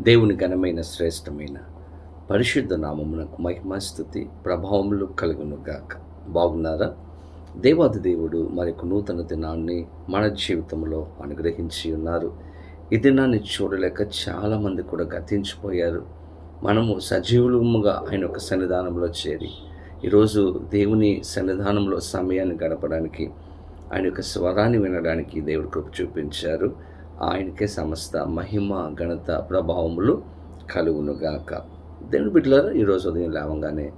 దేవుని ఘనమైన శ్రేష్టమైన పరిశుద్ధ నామమునకు మహిమస్థుతి ప్రభావములు కలుగునుగాక. బాగున్నారా? దేవాది దేవుడు మరొక నూతన దినాన్ని మన జీవితంలో అనుగ్రహించి ఉన్నారు. ఈ దినాన్ని చూడలేక చాలామంది కూడా గతించిపోయారు. మనము సజీవులముగా ఆయన యొక్క సన్నిధానంలో చేరి ఈరోజు దేవుని సన్నిధానంలో సమయాన్ని గడపడానికి ఆయన యొక్క స్వరాన్ని వినడానికి దేవుడు కృప చూపించారు. ఆయనకే సమస్త మహిమ ఘనత ప్రభావములు కలుగునుగాక. దేవుని బిడ్డలారా ఈరోజు ఉదయం లేవగానే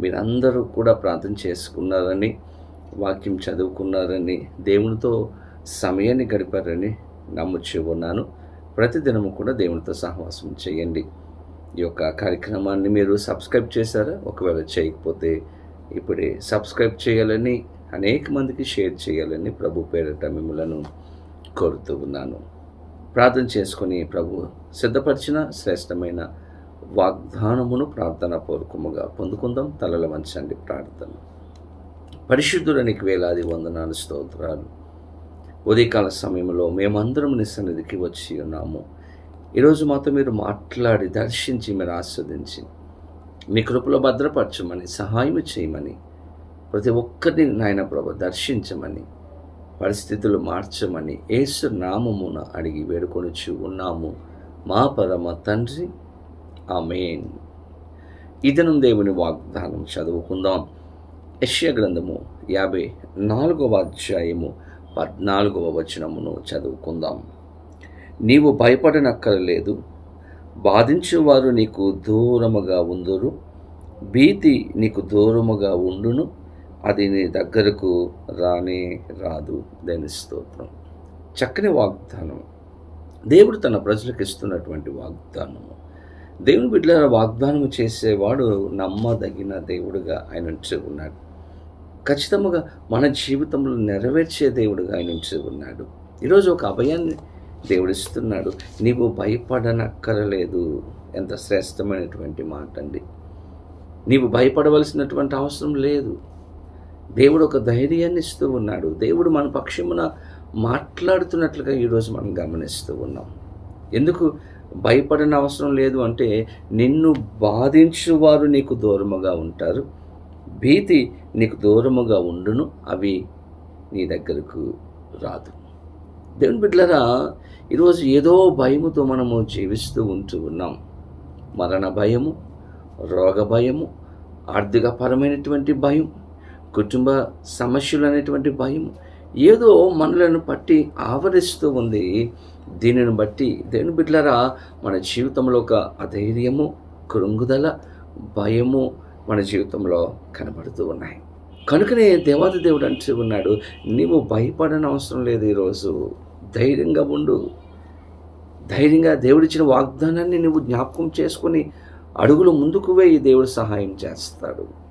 మీరందరూ కూడా ప్రార్థన చేసుకున్నారని వాక్యం చదువుకున్నారని దేవునితో సమయాన్ని గడిపారని నమ్ముచి ఉన్నాను. ప్రతిదినము కూడా దేవునితో సహవాసం చేయండి. ఈ యొక్క కార్యక్రమాన్ని మీరు సబ్స్క్రైబ్ చేశారా? ఒకవేళ చేయకపోతే ఇప్పుడే సబ్స్క్రైబ్ చేయాలని అనేక మందికి షేర్ చేయాలని ప్రభు పేరట మిమ్మలను కోరుతూ ఉన్నాను. ప్రార్థన చేసుకుని ప్రభు సిద్ధపరిచిన శ్రేష్టమైన వాగ్దానమును ప్రార్థన పూర్వకముగా పొందుకుందాం. తలల వంచండి ప్రార్థన. పరిశుద్ధులనికి వేలాది వందనాలు స్తోత్రాలు. ఉదయకాల సమయంలో మేమందరం నీ సన్నిధికి వచ్చి ఉన్నాము. ఈరోజు మాతో మీరు మాట్లాడి దర్శించి మీరు ఆస్వాదించి మీ కృపలో భద్రపరచమని సహాయం చేయమని ప్రతి ఒక్కరిని నాయన ప్రభు దర్శించమని పరిస్థితులు మార్చమని యేసు నామమున అడిగి వేడుకొనుచు ఉన్నాము. మా పరమ తండ్రి. ఆమెన్. ఇదనం దేవుని వాగ్దానం చదువుకుందాం. యశ్య గ్రంథము యాభై నాలుగవ అధ్యాయము పద్నాలుగవ వచనమును చదువుకుందాం. నీవు భయపడనక్కరలేదు. బాధించేవారు నీకు దూరముగా ఉందురు. భీతి నీకు దూరముగా ఉండును. అది నీ దగ్గరకు రానే రాదు దాని స్తోత్రం. చక్కని వాగ్దానం. దేవుడు తన ప్రజలకు ఇస్తున్నటువంటి వాగ్దానము. దేవుని బిడ్డల వాగ్దానం చేసేవాడు నమ్మదగిన దేవుడుగా ఆయన ఉన్నాడు. ఖచ్చితంగా మన జీవితంలో నెరవేర్చే దేవుడుగా ఆయన ఉన్నాడు. ఈరోజు ఒక అభయాన్ని దేవుడిస్తున్నాడు నీవు భయపడనక్కరలేదు. ఎంత శ్రేష్టమైనటువంటి మాట అండి నీవు భయపడవలసినటువంటి అవసరం లేదు. దేవుడు ఒక ధైర్యాన్ని ఇస్తూ ఉన్నాడు. దేవుడు మన పక్షమున మాట్లాడుతున్నట్లుగా ఈరోజు మనం గమనిస్తూ ఉన్నాం. ఎందుకు భయపడని అవసరం లేదు అంటే నిన్ను బాధించువారు నీకు దూరముగా ఉంటారు. భీతి నీకు దూరముగా ఉండును అవి నీ దగ్గరకు రాదు. దేవుని బిడ్డలరా ఈరోజు ఏదో భయముతో మనము జీవిస్తూ ఉంటూ ఉన్నాం. మరణ భయము రోగ భయము ఆర్థికపరమైనటువంటి భయం కుటుంబ సమస్యలు అనేటువంటి భయం ఏదో మనలను పట్టి ఆవరిస్తూ ఉంది. దీనిని బట్టి దేని బిడ్డలరా మన జీవితంలో ఒక అధైర్యము కృంగుదల భయము మన జీవితంలో కనబడుతూ ఉన్నాయి. కనుకనే దేవాది దేవుడు అంటూ ఉన్నాడు నీవు భయపడని అవసరం లేదు ఈరోజు. ధైర్యంగా ఉండు. ధైర్యంగా దేవుడిచ్చిన వాగ్దానాన్ని నువ్వు జ్ఞాపకం చేసుకొని అడుగులు ముందుకు వేయి దేవుడు సహాయం చేస్తాడు.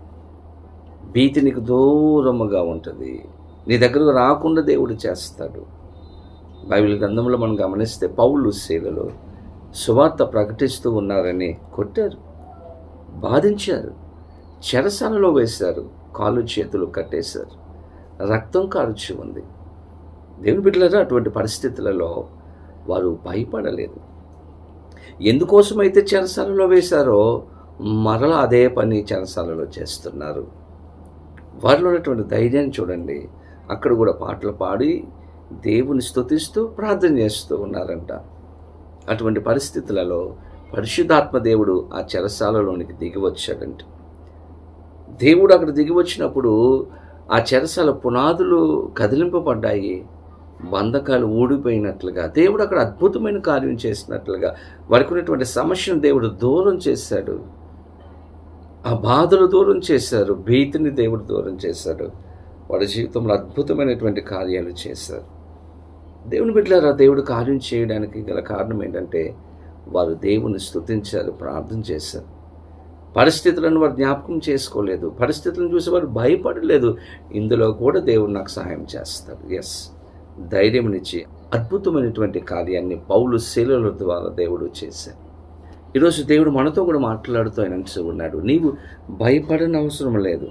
భీతి నీకు దూరముగా ఉంటుంది. నీ దగ్గరకు రాకుండా దేవుడు చేస్తాడు. బైబిల్ గ్రంథంలో మనం గమనిస్తే పౌలు సేవలో సువార్త ప్రకటిస్తూ ఉన్నారని కొట్టారు. బాధించారు. చెరసాలలో వేశారు. కాళ్ళు చేతులు కట్టేశారు. రక్తం కారుచి ఉంది. దేవుని బిడ్డలారా అటువంటి పరిస్థితులలో వారు భయపడలేదు. ఎందుకోసమైతే చెరసాలలో వేశారో మరలా అదే పని చెరసాలలో చేస్తున్నారు. వారిలో ఉన్నటువంటి ధైర్యాన్ని చూడండి. అక్కడ కూడా పాటలు పాడి దేవుని స్తుతిస్తూ ప్రార్థన చేస్తూ ఉన్నారంట. అటువంటి పరిస్థితులలో పరిశుద్ధాత్మ దేవుడు ఆ చెరసాలలోనికి దిగి వచ్చాడంట దేవుడు అక్కడ దిగి వచ్చినప్పుడు ఆ చెరసాల పునాదులు కదిలింపబడ్డాయి. బంధకాలు ఊడిపోయినట్లుగా దేవుడు అక్కడ అద్భుతమైన కార్యం చేసినట్లుగా వారికి ఉన్నటువంటి సమస్యను దేవుడు దూరం చేశాడు. ఆ బాధలు దూరం చేశారు భీతిని దేవుడు దూరం చేశారు వాడి జీవితంలో అద్భుతమైనటువంటి కార్యాలు చేశారు. దేవుని బిడ్డలారా దేవుడు కార్యం చేయడానికి గల కారణం ఏంటంటే వారు దేవుని స్థుతించారు ప్రార్థన చేశారు. పరిస్థితులను వారు జ్ఞాపకం చేసుకోలేదు. పరిస్థితులను చూసి వారు భయపడలేదు. ఇందులో కూడా దేవుడు నాకు సహాయం చేస్తాడు. ఎస్ ధైర్యంనిచ్చి అద్భుతమైనటువంటి కార్యాన్ని పౌలు శీలల ద్వారా దేవుడు చేశారు ఈరోజు దేవుడు మనతో కూడా మాట్లాడుతూ ఆయన ఉన్నాడు. నీవు భయపడని అవసరం లేదు.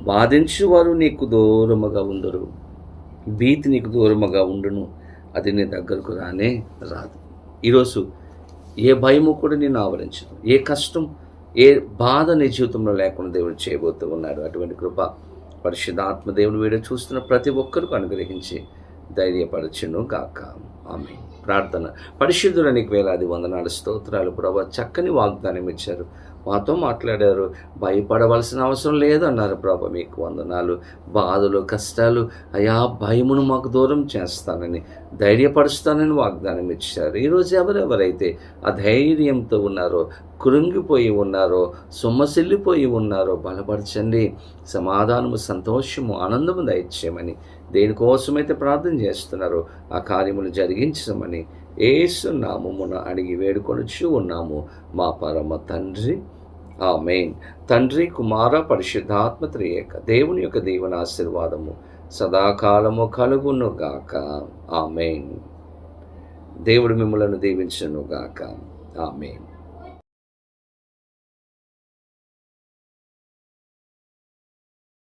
బాధించువారు నీకు దూరముగా ఉందరు. భీతి నీకు దూరముగా ఉండును. అది నీ దగ్గరకు రానే రాదు. ఈరోజు ఏ భయము కూడా నేను ఆవరించదు. ఏ కష్టం ఏ బాధ నీ జీవితంలో లేకుండా దేవుడు చేయబోతూ ఉన్నాడు. అటువంటి కృప పరిశుద్ధాత్మ దేవుని వీడియో చూస్తున్న ప్రతి ఒక్కరికి అనుగ్రహించి ధైర్యపరచును గాక. ఆమె ప్రార్థన. పరిశుద్ధుల నీకు వేలాది వందనాలు స్తోత్రాలు ప్రభా. చక్కని వాగ్దానం ఇచ్చారు. మాతో మాట్లాడారు. భయపడవలసిన అవసరం లేదన్నారు ప్రభు మీకు వందనాలు. బాధలు కష్టాలు అయా భయమును మాకు దూరం చేస్తానని ధైర్యపరుస్తానని వాగ్దానం ఇచ్చారు. ఈరోజు ఎవరెవరైతే అధైర్యంతో ఉన్నారో కృంగిపోయి ఉన్నారో సొమ్మసిల్లిపోయి ఉన్నారో బలపరచండి. సమాధానము సంతోషము ఆనందము దయచేయమని దేనికోసమైతే ప్రార్థన చేస్తున్నారో ఆ కార్యములు జరిగించమని ఏసు నామమున అడిగి వేడుకొనుచు ఉన్నాము. మా పరమ తండ్రి. ఆ మెయిన్ తండ్రి కుమార పరిశుద్ధాత్మ త్రియేక దేవుని యొక్క దీవెన ఆశీర్వాదము సదాకాలము కలుగును గాక. ఆ మెయిన్ దేవుడు మిమ్మలను దీవించును గాక. ఆ మెయిన్